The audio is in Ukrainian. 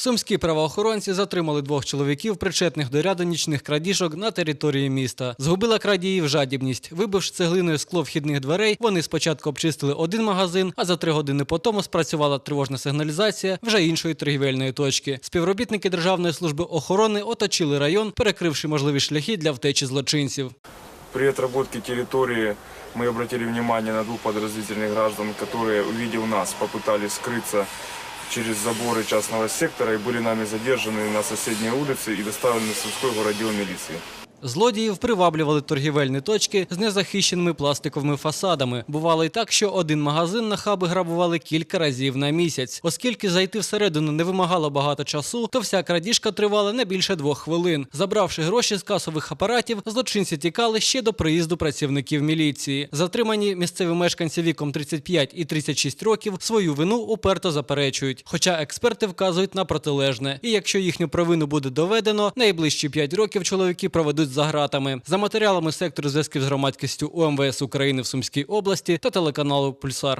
Сумські правоохоронці затримали двох чоловіків, причетних до ряду нічних крадіжок на території міста. Згубила крадіїв жадібність. Вибивши цеглиною скло вхідних дверей, вони спочатку обчистили один магазин, а за три години по тому спрацювала тривожна сигналізація вже іншої торгівельної точки. Співробітники Державної служби охорони оточили район, перекривши можливі шляхи для втечі злочинців. При отработке территории мы обратили внимание на двух подразделительных граждан, которые, увидев нас, попытались скрыться через заборы частного сектора и были нами задержаны на соседней улице и доставлены в Сумской городдел милиции. Злодіїв приваблювали торгівельні точки з незахищеними пластиковими фасадами. Бувало й так, що один магазин нахаби грабували кілька разів на місяць. Оскільки зайти всередину не вимагало багато часу, то вся крадіжка тривала не більше двох хвилин. Забравши гроші з касових апаратів, злочинці тікали ще до приїзду працівників міліції. Затримані місцеві мешканці віком 35 і 36 років свою вину уперто заперечують. Хоча експерти вказують на протилежне. І якщо їхню провину буде доведено, найближчі 5 років чоловіки проведуть за гратами. За матеріалами сектору зв'язків з громадськістю УМВС України в Сумській області та телеканалу Пульсар.